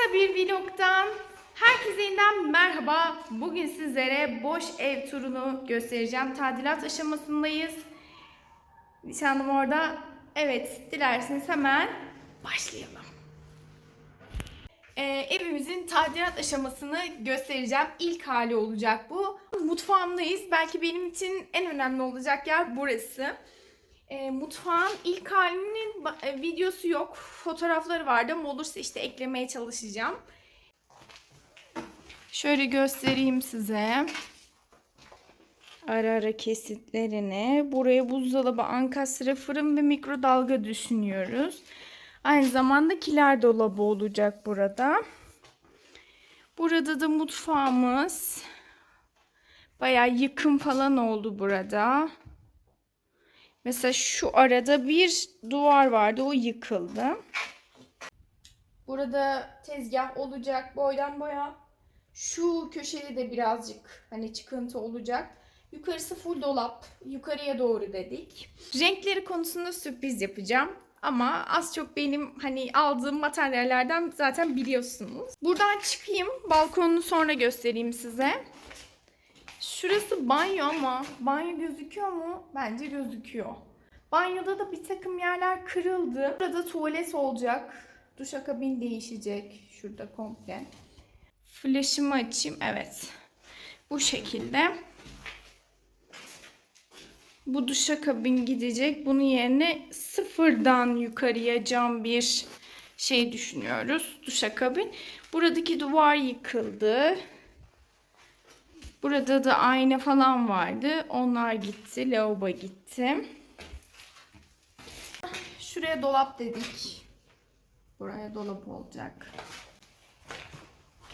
Kısa bir vlogdan herkese yeniden merhaba. Bugün sizlere boş ev turunu göstereceğim. Tadilat aşamasındayız. Nişanlım orada. Evet, dilerseniz hemen başlayalım. Ee, evimizin tadilat aşamasını göstereceğim. İlk hali olacak bu. Mutfağımdayız. Belki benim için en önemli olacak yer burası. E, mutfağın ilk halinin ba- e, videosu yok. Fotoğrafları vardı ama olursa işte eklemeye çalışacağım. Şöyle göstereyim size. Ara ara kesitlerini. Buraya buzdolabı, ankastre, fırın ve mikrodalga düşünüyoruz. Aynı zamanda kiler dolabı olacak burada. Burada da mutfağımız. Bayağı yıkım falan oldu burada. Mesela şu arada bir duvar vardı. O yıkıldı. Burada tezgah olacak boydan boya. Şu köşede de birazcık hani çıkıntı olacak. Yukarısı full dolap. Yukarıya doğru dedik. Renkleri konusunda sürpriz yapacağım. Ama az çok benim hani aldığım materyallerden zaten biliyorsunuz. Buradan çıkayım. Balkonunu sonra göstereyim size. Şurası banyo ama banyo gözüküyor mu? Bence gözüküyor. Banyoda da bir takım yerler kırıldı. Burada tuvalet olacak. Duşakabin değişecek. Şurada komple. Flaşımı açayım. Evet. Bu şekilde. Bu duşakabin gidecek. Bunun yerine sıfırdan yukarıya cam bir şey düşünüyoruz. Duşakabin. Buradaki duvar yıkıldı. Burada da ayna falan vardı. Onlar gitti. Lavabo gitti. Şuraya dolap dedik. Buraya dolap olacak.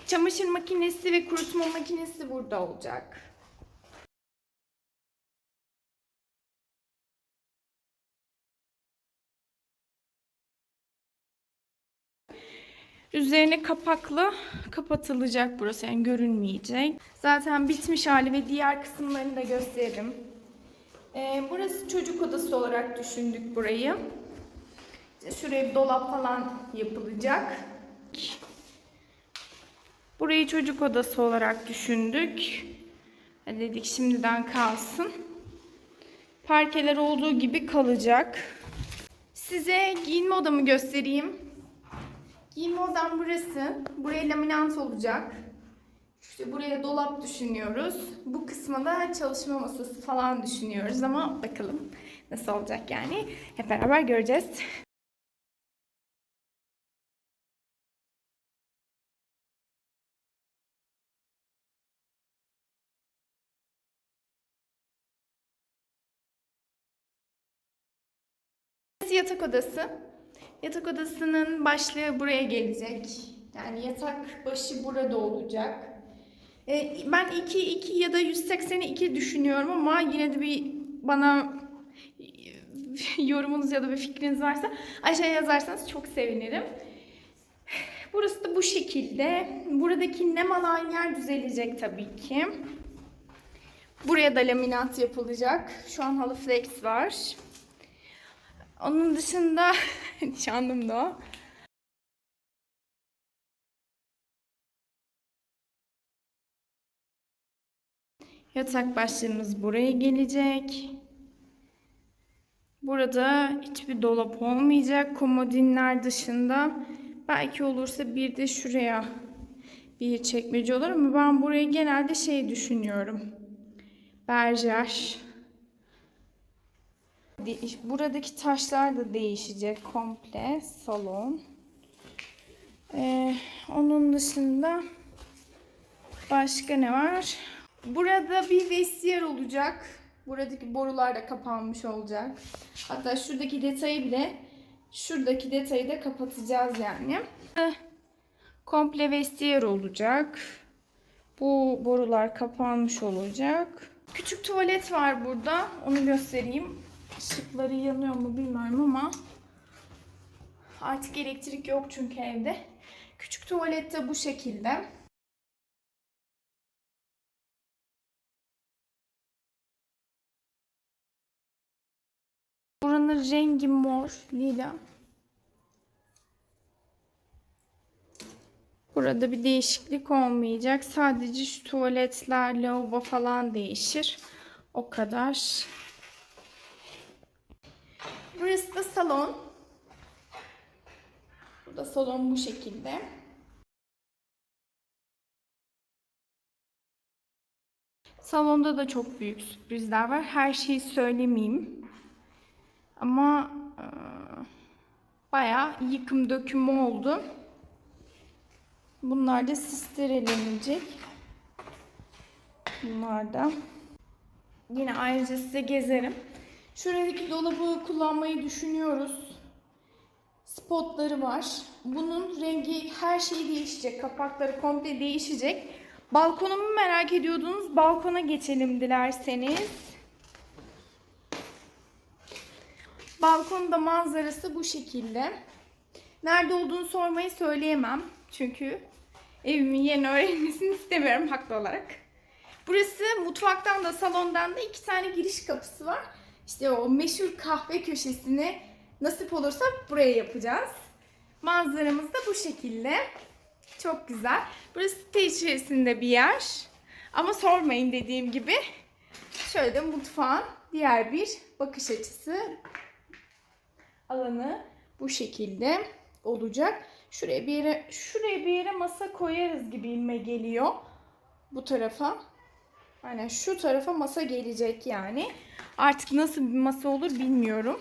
Çamaşır makinesi ve kurutma makinesi burada olacak. Üzerine kapakla kapatılacak burası yani görünmeyecek. Zaten bitmiş hali ve diğer kısımlarını da gösteririm. Ee, burası çocuk odası olarak düşündük burayı. Şuraya bir dolap falan yapılacak. Burayı çocuk odası olarak düşündük. Dedik şimdiden kalsın. Parkeler olduğu gibi kalacak. Size giyinme odamı göstereyim. Giyinme odam burası. Buraya laminant olacak. İşte buraya dolap düşünüyoruz. Bu kısma da çalışma masası falan düşünüyoruz ama bakalım nasıl olacak yani. Hep beraber göreceğiz. Yatak odası. Yatak odasının başlığı buraya gelecek. Yani yatak başı burada olacak. Ee, ben 2 2 ya da 180'i 2 düşünüyorum ama yine de bir bana yorumunuz ya da bir fikriniz varsa aşağıya yazarsanız çok sevinirim. Burası da bu şekilde. Buradaki nem alan yer düzelecek tabii ki. Buraya da laminat yapılacak. Şu an halı flex var. Onun dışında nişanlım da o. Yatak başlığımız buraya gelecek. Burada hiçbir dolap olmayacak. Komodinler dışında. Belki olursa bir de şuraya bir çekmece olur ama ben buraya genelde şey düşünüyorum. Berjer. Buradaki taşlar da değişecek komple salon. Ee, onun dışında başka ne var? Burada bir vestiyer olacak. Buradaki borular da kapanmış olacak. Hatta şuradaki detayı bile şuradaki detayı da kapatacağız yani. Eh, Komple vestiyer olacak. Bu borular kapanmış olacak. Küçük tuvalet var burada. Onu göstereyim. Işıkları yanıyor mu bilmiyorum ama artık elektrik yok çünkü evde. Küçük tuvalet de bu şekilde. Buranın rengi mor, lila. Burada bir değişiklik olmayacak. Sadece şu tuvaletler, lavabo falan değişir. O kadar. Burası da salon. Burada salon bu şekilde. Salonda da çok büyük sürprizler var. Her şeyi söylemeyeyim. Ama e, bayağı yıkım dökümü oldu. Bunlar da sterililenecek. Bunlar da. Yine ayrıca size gezerim. Şuradaki dolabı kullanmayı düşünüyoruz. Spotları var. Bunun rengi her şey değişecek. Kapakları komple değişecek. Balkonumu merak ediyordunuz. Balkona geçelim dilerseniz. Balkonda manzarası bu şekilde. Nerede olduğunu sormayı söyleyemem. Çünkü evimin yerini öğrenmesini istemiyorum haklı olarak. Burası mutfaktan da salondan da iki tane giriş kapısı var. İşte o meşhur kahve köşesini nasip olursa buraya yapacağız. Manzaramız da bu şekilde. Çok güzel. Burası site içerisinde bir yer. Ama sormayın dediğim gibi. Şöyle de mutfağın diğer bir bakış açısı alanı bu şekilde olacak. Şuraya bir yere şuraya bir yere masa koyarız gibi ilme geliyor. Bu tarafa. Aynen şu tarafa masa gelecek yani. Artık nasıl bir masa olur bilmiyorum.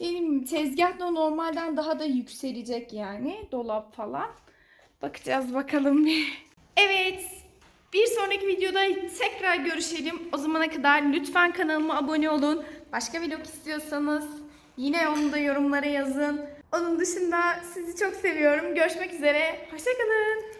Gibi tezgah da normalden daha da yükselecek yani. Dolap falan. Bakacağız bakalım bir. Evet. Bir sonraki videoda tekrar görüşelim. O zamana kadar lütfen kanalıma abone olun. Başka vlog istiyorsanız yine onu da yorumlara yazın. Onun dışında sizi çok seviyorum. Görüşmek üzere. Hoşçakalın.